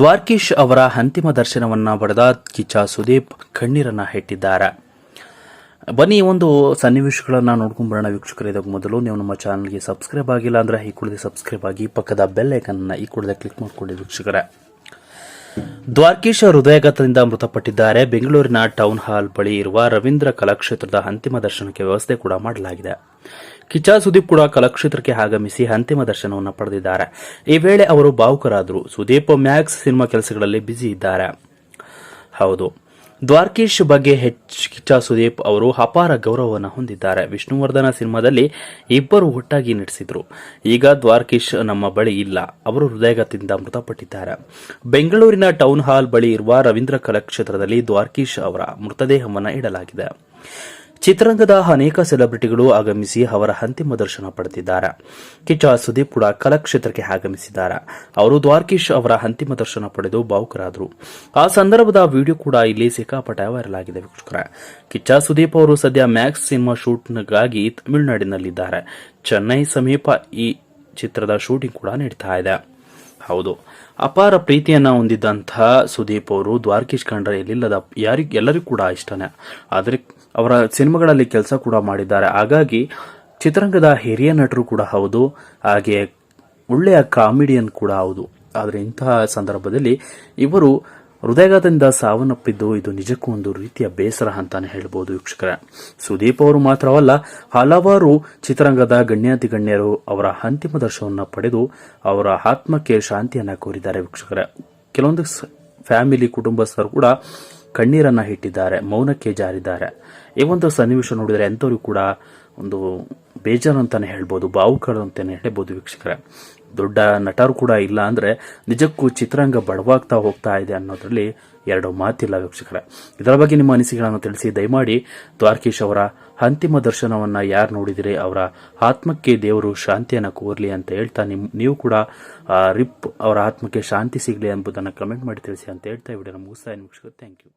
ದ್ವಾರ್ಕೀಶ್ ಅವರ ಅಂತಿಮ ದರ್ಶನವನ್ನ ಪಡೆದ ಕಿಚ್ಚ ಸುದೀಪ್ ಕಣ್ಣೀರನ್ನ ಹೆಟ್ಟಿದ್ದಾರೆ. ಬನ್ನಿ, ಒಂದು ಸನ್ನಿವೇಶಗಳನ್ನ ನೋಡ್ಕೊಂಬರೋಣ ವೀಕ್ಷಕರು. ಇದಕ್ಕೆ ಮೊದಲು ನೀವು ನಮ್ಮ ಚಾನಲ್ಗೆ ಸಬ್ಸ್ಕ್ರೈಬ್ ಆಗಿಲ್ಲ ಅಂದ್ರೆ ಈ ಕೂಡಲೇ ಸಬ್ಸ್ಕ್ರೈಬ್ ಆಗಿ, ಪಕ್ಕದ ಬೆಲ್ ಐಕನ್ ಈ ಕೂಡಲೇ ಕ್ಲಿಕ್ ಮಾಡ್ಕೊಳ್ಳಿ ವೀಕ್ಷಕರೇ. ದ್ವಾರ್ಕೀಶ ಹೃದಯಘಾತದಿಂದ ಮೃತಪಟ್ಟಿದ್ದಾರೆ. ಬೆಂಗಳೂರಿನ ಟೌನ್ ಹಾಲ್ ಬಳಿ ಇರುವ ರವೀಂದ್ರ ಕಲಾಕ್ಷೇತ್ರದ ಅಂತಿಮ ದರ್ಶನಕ್ಕೆ ವ್ಯವಸ್ಥೆ ಕೂಡ ಮಾಡಲಾಗಿದೆ. ಕಿಚ್ಚ ಸುದೀಪ್ ಕೂಡ ಕಲಾಕ್ಷೇತ್ರಕ್ಕೆ ಆಗಮಿಸಿ ಅಂತಿಮ ದರ್ಶನವನ್ನು ಪಡೆದಿದ್ದಾರೆ. ಈ ವೇಳೆ ಅವರು ಭಾವುಕರಾದರು. ಸುದೀಪ್ ಮ್ಯಾಕ್ಸ್ ಸಿನಿಮಾ ಕೆಲಸಗಳಲ್ಲಿ ಬ್ಯುಸಿ ಇದ್ದಾರೆ. ಹೌದು. ದ್ವಾರ್ಕೀಶ್ ಬಗ್ಗೆ ಹೆಚ್ ಕಿಚ್ಚ ಸುದೀಪ್ ಅವರು ಅಪಾರ ಗೌರವವನ್ನು ಹೊಂದಿದ್ದಾರೆ. ವಿಷ್ಣುವರ್ಧನ ಸಿನಿಮಾದಲ್ಲಿ ಇಬ್ಬರು ಒಟ್ಟಾಗಿ ನಟಿಸಿದ್ರು. ಈಗ ದ್ವಾರಕೀಶ್ ನಮ್ಮ ಬಳಿ ಇಲ್ಲ. ಅವರು ಹೃದಯಘಾತದಿಂದ ಮೃತಪಟ್ಟಿದ್ದಾರೆ. ಬೆಂಗಳೂರಿನ ಟೌನ್ ಹಾಲ್ ಬಳಿ ಇರುವ ರವೀಂದ್ರ ಕಲಾಕ್ಷೇತ್ರದಲ್ಲಿ ದ್ವಾರಕೀಶ್ ಅವರ ಮೃತದೇಹವನ್ನು ಇಡಲಾಗಿದೆ. ಚಿತ್ರರಂಗದ ಅನೇಕ ಸೆಲೆಬ್ರಿಟಿಗಳು ಆಗಮಿಸಿ ಅವರ ಅಂತಿಮ ದರ್ಶನ ಪಡೆದಿದ್ದಾರೆ. ಕಿಚ್ಚ ಸುದೀಪ್ ಕೂಡ ಕಲಾಕ್ಷೇತ್ರಕ್ಕೆ ಆಗಮಿಸಿದ್ದಾರೆ. ಅವರು ದ್ವಾರ್ಕೀಶ್ ಅವರ ಅಂತಿಮ ದರ್ಶನ ಪಡೆದು ಭಾವುಕರಾದರು. ಆ ಸಂದರ್ಭದ ವಿಡಿಯೋ ಕೂಡ ಇಲ್ಲಿ ಸಿಕ್ಕಾಪಟ್ಟೆ ವೈರಲ್ ಆಗಿದೆ ವೀಕ್ಷಕರ. ಕಿಚ್ಚ ಸುದೀಪ್ ಅವರು ಸದ್ಯ ಮ್ಯಾಕ್ಸ್ ಸಿನಿಮಾ ಶೂಟ್ಗಾಗಿ ತಮಿಳುನಾಡಿನಲ್ಲಿದ್ದಾರೆ. ಚೆನ್ನೈ ಸಮೀಪ ಈ ಚಿತ್ರದ ಶೂಟಿಂಗ್ ಕೂಡ ನಡೀತಾ ಇದೆ. ಹೌದು. ಅಪಾರ ಪ್ರೀತಿಯನ್ನ ಹೊಂದಿದ್ದಂತಹ ಸುದೀಪ್ ಅವರು ದ್ವಾರಕೀಶ್ ಕಂಡ್ರೆ ಎಲ್ಲಿಲ್ಲದ ಯಾರಿಗೆ, ಎಲ್ಲರಿಗೂ ಕೂಡ ಇಷ್ಟನೇ. ಆದರೆ ಅವರ ಸಿನಿಮಾಗಳಲ್ಲಿ ಕೆಲಸ ಕೂಡ ಮಾಡಿದ್ದಾರೆ. ಹಾಗಾಗಿ ಚಿತ್ರರಂಗದ ಹಿರಿಯ ನಟರು ಕೂಡ ಹೌದು. ಹಾಗೆ ಒಳ್ಳೆಯ ಕಾಮಿಡಿಯನ್ ಕೂಡ ಹೌದು. ಆದರೆ ಇಂತಹ ಸಂದರ್ಭದಲ್ಲಿ ಇವರು ಹೃದಯಘಾತದಿಂದ ಸಾವನ್ನಪ್ಪಿದ್ದು ಇದು ನಿಜಕ್ಕೂ ಒಂದು ರೀತಿಯ ಬೇಸರ ಅಂತಾನೆ ಹೇಳ್ಬೋದು ವೀಕ್ಷಕರ. ಸುದೀಪ್ ಅವರು ಮಾತ್ರವಲ್ಲ, ಹಲವಾರು ಚಿತ್ರರಂಗದ ಗಣ್ಯಾತಿ ಗಣ್ಯರು ಅವರ ಅಂತಿಮ ದರ್ಶನವನ್ನು ಪಡೆದು ಅವರ ಆತ್ಮಕ್ಕೆ ಶಾಂತಿಯನ್ನ ಕೋರಿದ್ದಾರೆ ವೀಕ್ಷಕರ. ಕೆಲವೊಂದು ಫ್ಯಾಮಿಲಿ ಕುಟುಂಬಸ್ಥರು ಕೂಡ ಕಣ್ಣೀರನ್ನ ಇಟ್ಟಿದ್ದಾರೆ ಮೌನಕ್ಕೆ ಜಾರಿದ್ದಾರೆ. ಈ ಒಂದು ಸನ್ನಿವೇಶ ನೋಡಿದರೆ ಎಂಥವ್ರಿಗೂ ಕೂಡ ಒಂದು ಬೇಜಾರು ಅಂತಾನೆ ಹೇಳ್ಬೋದು ಭಾವುಕರು ಅಂತಾನೆ ಹೇಳ್ಬೋದು ವೀಕ್ಷಕರೇ. ದೊಡ್ಡ ನಟರು ಕೂಡ ಇಲ್ಲ ಅಂದ್ರೆ ನಿಜಕ್ಕೂ ಚಿತ್ರರಂಗ ಬಡವಾಗ್ತಾ ಹೋಗ್ತಾ ಇದೆ ಅನ್ನೋದರಲ್ಲಿ ಎರಡು ಮಾತಿಲ್ಲ ವೀಕ್ಷಕರೇ. ಇದರ ಬಗ್ಗೆ ನಿಮ್ಮ ಅನಿಸಿಕೆಗಳನ್ನು ತಿಳಿಸಿ, ದಯಮಾಡಿ ದ್ವಾರಕೀಶ್ ಅವರ ಅಂತಿಮ ದರ್ಶನವನ್ನ ಯಾರು ನೋಡಿದಿರಿ, ಅವರ ಆತ್ಮಕ್ಕೆ ದೇವರು ಶಾಂತಿಯನ್ನು ಕೋರ್ಲಿ ಅಂತ ಹೇಳ್ತಾ ನಿಮ್, ನೀವು ಕೂಡ ರಿಪ್ ಅವರ ಆತ್ಮಕ್ಕೆ ಶಾಂತಿ ಸಿಗಲಿ ಎಂಬುದನ್ನು ಕಮೆಂಟ್ ಮಾಡಿ ತಿಳಿಸಿ ಅಂತ ಹೇಳ್ತಾ ಇವಿಡಿಯೋ ಮುಗಿಸ್ತಾ ವೀಕ್ಷಕರು. Thank you